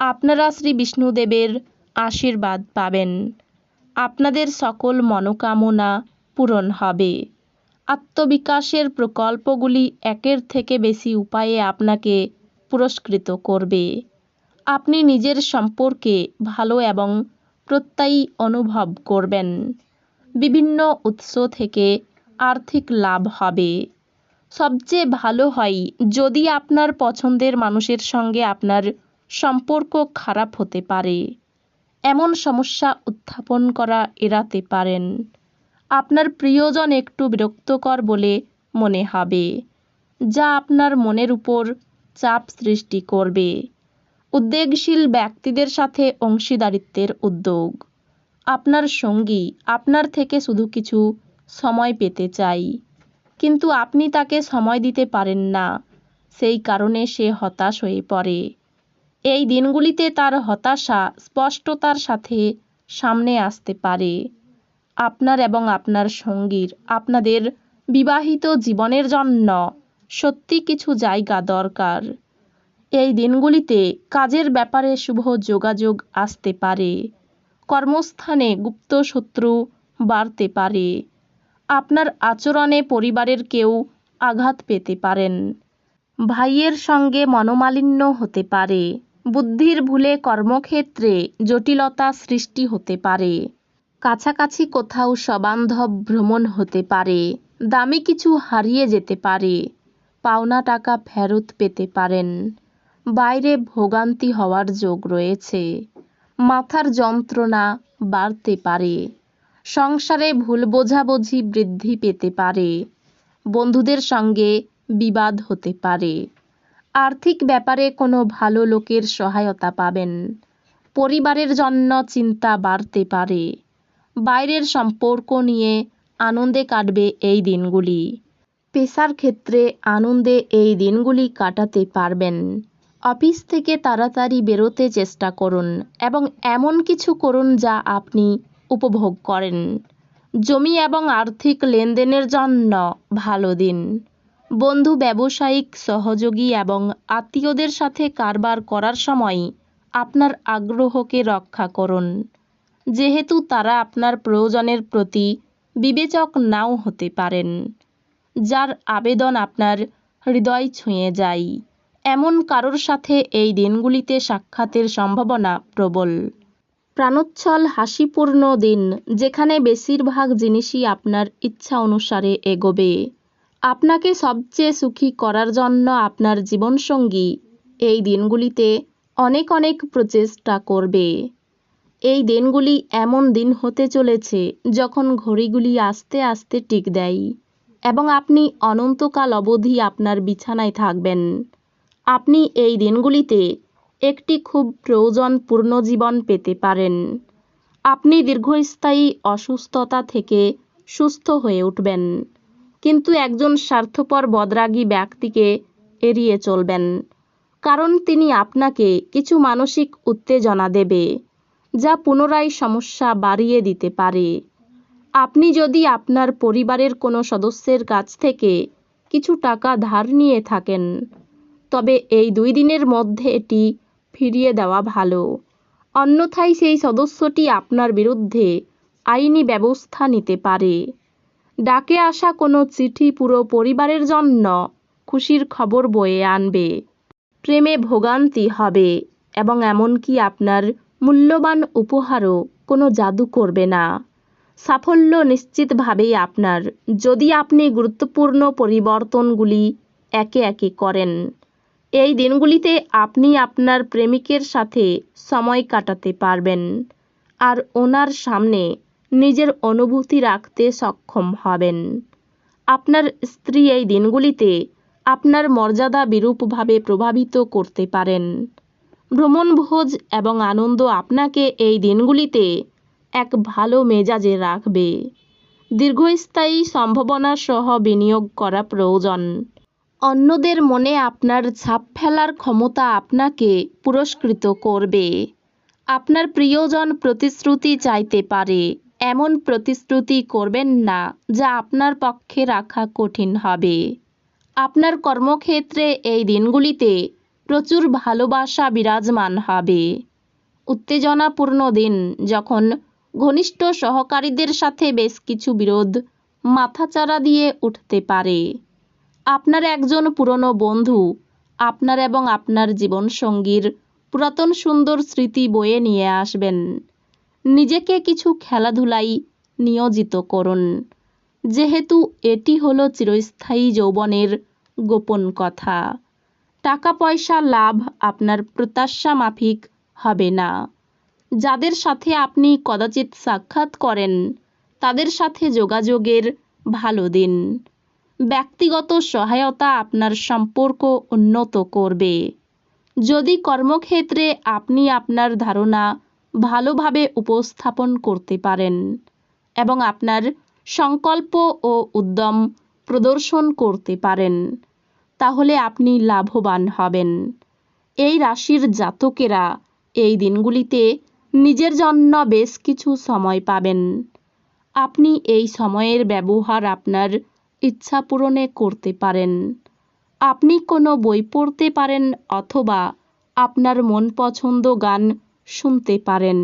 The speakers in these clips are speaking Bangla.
আপনারা শ্রী বিষ্ণুদেবের আশীর্বাদ পাবেন। আপনাদের সকল মনোকামনা পূরণ হবে। আত্মবিকাশের প্রকল্পগুলি একের থেকে বেশি উপায়ে আপনাকে পুরস্কৃত করবে। আপনি নিজের সম্পর্কে ভালো এবং প্রত্যয়ী অনুভব করবেন। বিভিন্ন উৎস থেকে আর্থিক লাভ হবে। সবচেয়ে ভালো হয় যদি আপনার পছন্দের মানুষের সঙ্গে আপনার সম্পর্ক খারাপ হতে পারে। এমন সমস্যা উত্থাপন করা এড়াতে পারেন। আপনার প্রিয়জন একটু বিরক্তকর বলে মনে হবে, যা আপনার মনের উপর চাপ সৃষ্টি করবে। উদ্বেগশীল ব্যক্তিদের সাথে অংশীদারিত্বের উদ্যোগ। আপনার সঙ্গী আপনার থেকে শুধু কিছু সময় পেতে চাই, কিন্তু আপনি তাকে সময় দিতে পারেন না। সেই কারণে সে হতাশ হয়ে পড়ে। এই দিনগুলিতে তার হতাশা স্পষ্টতার সাথে সামনে আসতে পারে। আপনার এবং আপনার সঙ্গীর, আপনাদের বিবাহিত জীবনের জন্য সত্যি কিছু জায়গা দরকার। এই দিনগুলিতে কাজের ব্যাপারে শুভ যোগাযোগ আসতে পারে। কর্মস্থানে গুপ্ত শত্রু বাড়তে পারে। আপনার আচরণে পরিবারের কেউ আঘাত পেতে পারেন। ভাইয়ের সঙ্গে মনোমালিন্য হতে পারে। বুদ্ধির ভুলে কর্মক্ষেত্রে জটিলতা সৃষ্টি হতে পারে। কাছাকাছি কোথাও সবান্ধব ভ্রমণ হতে পারে। দামি কিছু হারিয়ে যেতে পারে। পাওনা টাকা ফেরত পেতে পারেন। বাইরে ভোগান্তি হওয়ার যোগ রয়েছে। মাথার যন্ত্রণা বাড়তে পারে। সংসারে ভুল বোঝাবুঝি বৃদ্ধি পেতে পারে। বন্ধুদের সঙ্গে বিবাদ হতে পারে। আর্থিক ব্যাপারে কোনো ভালো লোকের সহায়তা পাবেন। পরিবারের জন্য চিন্তা বাড়তে পারে। বাইরের সম্পর্ক নিয়ে আনন্দে কাটবে এই দিনগুলি। পেশার ক্ষেত্রে আনন্দে এই দিনগুলি কাটাতে পারবেন। অফিস থেকে তাড়াতাড়ি বেরোতে চেষ্টা করুন এবং এমন কিছু করুন যা আপনি উপভোগ করেন। জমি এবং আর্থিক লেনদেনের জন্য ভালো দিন। বন্ধু ব্যবসায়িক, সহযোগী এবং আত্মীয়দের সাথে কারবার করার সময় আপনার আগ্রহকে রক্ষা করুন। যেহেতু তারা আপনার প্রয়োজনের প্রতি বিবেচক নাও হতে পারেন, যার আবেদন আপনার হৃদয় ছুঁয়ে যায়। এমন কারোর সাথে এই দিনগুলিতে সাক্ষাতের সম্ভাবনা প্রবল। প্রাণোচ্ছল, হাসিপূর্ণ দিন, যেখানে বেশিরভাগ জিনিসই আপনার ইচ্ছা অনুসারে এগোবে। আপনাকে সবচেয়ে সুখী করার জন্য আপনার জীবনসঙ্গী এই দিনগুলিতে অনেক অনেক প্রচেষ্টা করবে। এই দিনগুলি এমন দিন হতে চলেছে যখন ঘড়িগুলি আস্তে আস্তে টিক দেয় এবং আপনি অনন্তকাল অবধি আপনার বিছানায় থাকবেন। আপনি এই দিনগুলিতে একটি খুব প্রয়োজনপূর্ণ জীবন পেতে পারেন। আপনি দীর্ঘস্থায়ী অসুস্থতা থেকে সুস্থ হয়ে উঠবেন। কিন্তু একজন স্বার্থপর বদরাগী ব্যক্তিকে এড়িয়ে চলবেন। কারণ তিনি আপনাকে কিছু মানসিক উত্তেজনা দেবে, যা পুনরায় সমস্যা বাড়িয়ে দিতে পারে। আপনি যদি আপনার পরিবারের কোনো সদস্যের কাছ থেকে কিছু টাকা ধার নিয়ে থাকেন, তবে এই দুই দিনের মধ্যে এটি ফিরিয়ে দেওয়া ভালো। অন্যথায় সেই সদস্যটি আপনার বিরুদ্ধে আইনি ব্যবস্থা নিতে পারে। ডাকে আসা কোনো চিঠি পুরো পরিবারের জন্য। খুশির খবর বয়ে আনবে। প্রেমে ভোগান্তি হবে এবং এমনকি আপনার মূল্যবান উপহারও কোনো জাদু করবে না। সাফল্য নিশ্চিতভাবেই আপনার, যদি আপনি গুরুত্বপূর্ণ পরিবর্তনগুলি একে একে করেন। এই দিনগুলিতে আপনি আপনার প্রেমিকের সাথে সময় কাটাতে পারবেন। আর ওনার সামনে নিজের অনুভূতি রাখতে সক্ষম হবেন। আপনার স্ত্রী এই দিনগুলিতে আপনার মর্যাদা বিরূপভাবে প্রভাবিত করতে পারেন। ভ্রমণভোজ এবং আনন্দ আপনাকে এই দিনগুলিতে এক ভালো মেজাজে রাখবে। দীর্ঘস্থায়ী সম্ভাবনা সহ বিনিয়োগ করা প্রয়োজন। অন্যদের মনে আপনার ছাপ ফেলার ক্ষমতা আপনাকে পুরস্কৃত করবে। আপনার প্রিয়জন প্রতিশ্রুতি চাইতে পারে। এমন প্রতিশ্রুতি করবেন না যা আপনার পক্ষে রাখা কঠিন হবে। আপনার কর্মক্ষেত্রে এই দিনগুলিতে প্রচুর ভালোবাসা বিরাজমান হবে। উত্তেজনাপূর্ণ দিন যখন ঘনিষ্ঠ সহকারীদের সাথে বেশ কিছু বিরোধ মাথাচাড়া দিয়ে উঠতে পারে। আপনার একজন পুরনো বন্ধু আপনার এবং আপনার জীবনসঙ্গীর পুরাতন সুন্দর স্মৃতি বয়ে নিয়ে আসবেন। নিজেকে কিছু খেলাধুলায় নিয়োজিত করুন। যেহেতু এটি হলো চিরস্থায়ী যৌবনের গোপন কথা। টাকা পয়সা লাভ আপনার প্রত্যাশা মাফিক হবে না। যাদের সাথে আপনি কদাচিৎ সাক্ষাৎ করেন, তাদের সাথে যোগাযোগের ভালো দিন। ব্যক্তিগত সহায়তা আপনার সম্পর্ক উন্নত করবে। যদি কর্মক্ষেত্রে আপনি আপনার ধারণা ভালোভাবে উপস্থাপন করতে পারেন এবং আপনার সংকল্প ও উদ্যম প্রদর্শন করতে পারেন, তাহলে আপনি লাভবান হবেন। এই রাশির জাতকেরা এই দিনগুলিতে নিজের জন্য বেশ কিছু সময় পাবেন। আপনি এই সময়ের ব্যবহার আপনার ইচ্ছা পূরণে করতে পারেন। আপনি কোনো বই পড়তে পারেন অথবা আপনার মন পছন্দ গান শুনতে পারেন।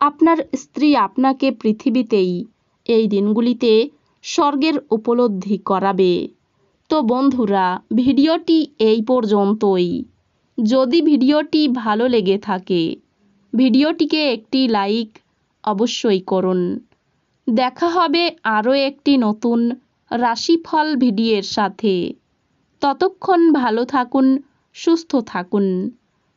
আপনার স্ত্রী আপনাকে পৃথিবীতেই এই দিনগুলিতে স্বর্গের উপলব্ধি করাবে। তো বন্ধুরা, ভিডিওটি এই পর্যন্তই। যদি ভিডিওটি ভালো লেগে থাকে, ভিডিওটিকে একটি লাইক অবশ্যই করুন। দেখা হবে আরও একটি নতুন রাশিফল ভিডিওর সাথে। ততক্ষণ ভালো থাকুন, সুস্থ থাকুন।